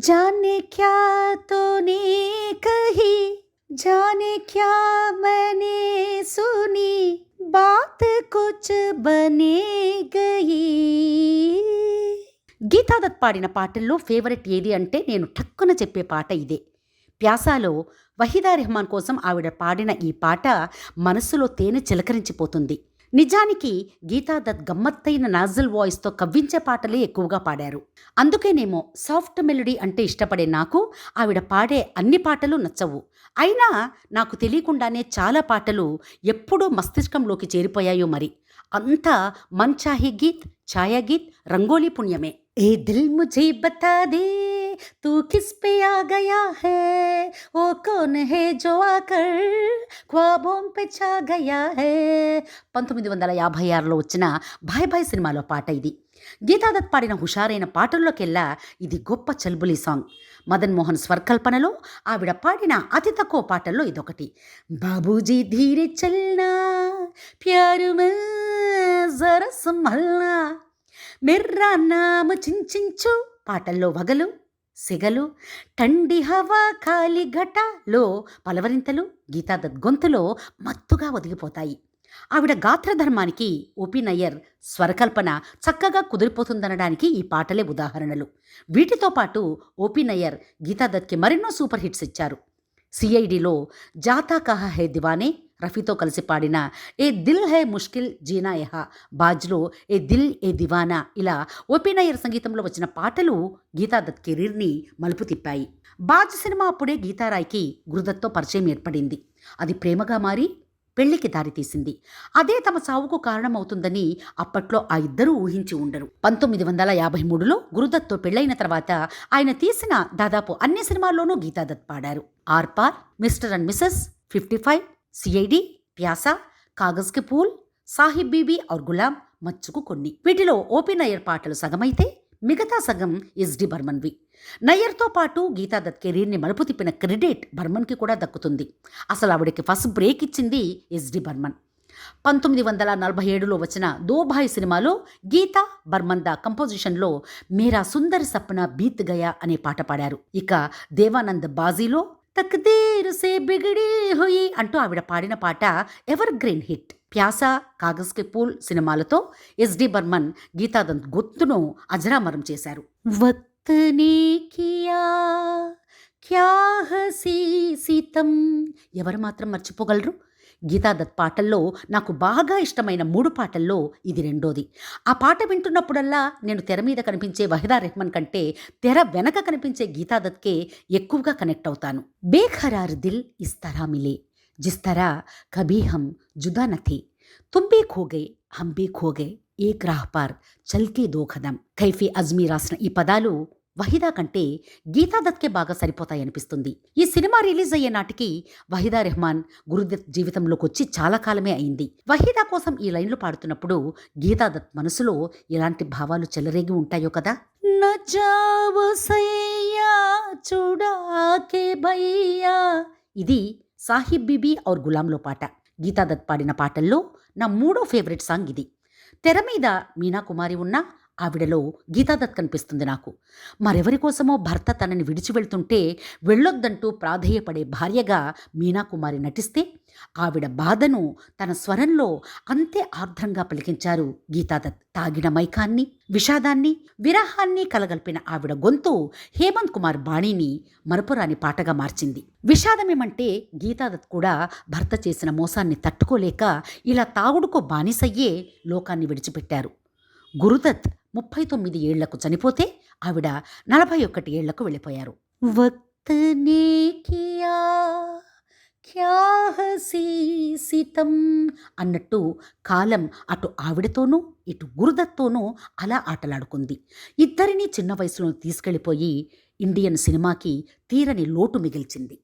जाने क्या तूने कही जाने क्या मैंने सुनी बात कुछ बने गई గీతాదత్ పాడిన పాటల్లో ఫేవరెట్ ఏది అంటే నేను టక్కున చెప్పే పాట ఇదే ప్యాసాలో వహీదా రెహమాన్ కోసం ఆవిడ పాడిన ఈ పాట మనస్సులో తేనె చిలకరించిపోతుంది నిజానికి గీతా దత్ గమ్మత్తైన నాజల్ వాయిస్తో కవ్వించే పాటలే ఎక్కువగా పాడారు. అందుకేనేమో సాఫ్ట్ మెలోడీ అంటే ఇష్టపడే నాకు ఆవిడ పాడే అన్ని పాటలు నచ్చవు. అయినా నాకు తెలియకుండానే చాలా పాటలు ఎప్పుడూ మస్తిష్కంలోకి చేరిపోయాయో మరి. అంతా మన్చాహి గీత్ ఛాయాగీత్ రంగోలీ పుణ్యమే. ఏ దిల్ ముజే బతా దే तू किस पे आ गया है वो कौन है जो आकर ख्वाबों पे छा गया है పంతొమ్మిది వందల యాభై ఆరులో వచ్చిన భాయ్ భాయ్ సినిమాలో పాట ఇది గీతాదత్ పాడిన హుషారైన పాటల్లోకెల్లా ఇది గొప్ప చల్బులి సాంగ్ మదన్ మోహన్ స్వర్కల్పనలో ఆవిడ పాడిన అతి తక్కువ పాటల్లో ఇదొకటి బాబూజీ ధీరే చల్నా ప్యారు మే జరా సంభల్నా మిర్రా నామ చించించు పాటల్లో వగలు సిగలు టండి హవా ఖాళీ ఘటలో పలవరింతలు గీతాదత్ గొంతులో మత్తుగా ఒదిగిపోతాయి. ఆవిడ గాత్రధర్మానికి ఓపి నయ్యర్ స్వరకల్పన చక్కగా కుదిరిపోతుందనడానికి ఈ పాటలే ఉదాహరణలు. వీటితో పాటు ఓపి నయ్యర్ గీతాదత్కి మరెన్నో సూపర్ హిట్స్ ఇచ్చారు. సిఐడిలో జాతా కహా హే దివానే రఫీతో కలిసి పాడిన ఏ దిల్ హై ముష్కిల్ జీనా యహా బాజ్లో ఏ దిల్ ఏ దివానా ఇలా ఓపెనయ్యర్ సంగీతంలో వచ్చిన పాటలు గీతాదత్ కెరీర్ని మలుపు తిప్పాయి. బాజ్ సినిమా అప్పుడే గీతారాయ్కి గురుదత్తో పరిచయం ఏర్పడింది. అది ప్రేమగా మారి పెళ్ళికి దారితీసింది అదే తమ సావుకు కారణమవుతుందని అప్పట్లో ఆ ఇద్దరూ ఊహించి ఉండరు. పంతొమ్మిది వందల యాభై మూడులో గురుదత్తో పెళ్ళైన తర్వాత ఆయన తీసిన దాదాపు అన్ని సినిమాల్లోనూ గీతాదత్ పాడారు. Aar Paar Mr and Mrs fifty five CID Pyaasa Kaagaz ki Phool Sahib Bibi Aur Ghulam మచ్చుకు కొన్ని. వీటిలో ఓపీ నయ్యర్ పాటలు సగమైతే మిగతా సగం ఎస్డి బర్మన్వి. నయ్యర్తో పాటు గీతాదత్ కెరీర్ని మలుపు తిప్పిన క్రెడిట్ బర్మన్కి కూడా దక్కుతుంది. అసలు ఆవిడకి ఫస్ట్ బ్రేక్ ఇచ్చింది ఎస్డి బర్మన్. పంతొమ్మిది వందల నలభై ఏడులో వచ్చిన దోభాయ్ సినిమాలో గీతా బర్మందా కంపోజిషన్లో మేరా సుందర్ సప్న బీత్ గయా అనే పాట పాడారు. ఇక దేవానంద్ బాజీలో తక్దీర్ సే బిగిడి హుయి అంటూ ఆవిడ పాడిన పాట evergreen hit. Pyaasa Kagaz కే పూల్ సినిమాలతో ఎస్డి బర్మన్ గీతాదంత్ గొంతును అజరామరం చేశారు. వక్త్ కియా క్యా హసీ సీతం? ఎవరు మాత్రం మర్చిపోగలరు? గీతాదత్ పాటల్లో నాకు బాగా ఇష్టమైన మూడు పాటల్లో ఇది రెండోది. ఆ పాట వింటున్నప్పుడల్లా నేను తెర మీద కనిపించే వహిదా రెహమాన్ కంటే తెర వెనక కనిపించే గీతాదత్కే ఎక్కువగా కనెక్ట్ అవుతాను. బేఖరార్ దిల్ ఇస్ తరా మిలే జిస్ తరా కభీ హమ్ జుదా నథే తుమ్ బీ హమ్ బీ ఖో ఏక్ రాహ్ పార్ చల్కే దో ఖదం కైఫీ అజ్మీ రాసిన ఈ పదాలు వహీదా కంటే గీతాదత్కే బాగా సరిపోతాయనిపిస్తుంది ఈ సినిమా రిలీజ్ అయ్యే నాటికి వహీదా రెహమాన్ గురుదత్ జీవితంలోకి వచ్చి చాలా కాలమే అయింది. వహీదా కోసం ఈ లైన్లు పాడుతున్నప్పుడు గీతాదత్ మనసులో ఎలాంటి భావాలు చెలరేగి ఉంటాయో కదా? నజావు చూడాకే భయ్యా. ఇది సాహిబ్ బీబీ ఔర్ గులాంలో పాట. గీతాదత్ పాడిన పాటల్లో నా మూడో ఫేవరెట్ సాంగ్ ఇది. తెర మీద మీనా కుమారి ఉన్నా ఆవిడలో గీతాదత్ కనిపిస్తుంది నాకు. మరెవరి కోసమో భర్త తనని విడిచి వెళ్తుంటే వెళ్ళొద్దంటూ ప్రాధేయపడే భార్యగా మీనాకుమారి నటిస్తే ఆవిడ బాధను తన స్వరంలో అంతే ఆర్ద్రంగా పలికించారు గీతాదత్. తాగిన మైకాన్ని విషాదాన్ని విరహాన్ని కలగల్పిన ఆవిడ గొంతు హేమంత్ కుమార్ బాణిని మరపురాని పాటగా మార్చింది. విషాదమేమంటే గీతాదత్ కూడా భర్త చేసిన మోసాన్ని తట్టుకోలేక ఇలా తాగుడుకో బానిసయ్యే లోకాన్ని విడిచిపెట్టారు. గురుదత్ ముప్పై తొమ్మిది ఏళ్ళకు చనిపోతే ఆవిడ నలభై ఒకటి ఏళ్ళకు వెళ్ళిపోయారు. వక్త్ కియా క్యా అన్నట్టు కాలం అటు ఆవిడతోనూ ఇటు గురుదత్తోనూ అలా ఆటలాడుకుంది. ఇద్దరినీ చిన్న వయసులో తీసుకెళ్ళిపోయి ఇండియన్ సినిమాకి తీరని లోటు మిగిల్చింది.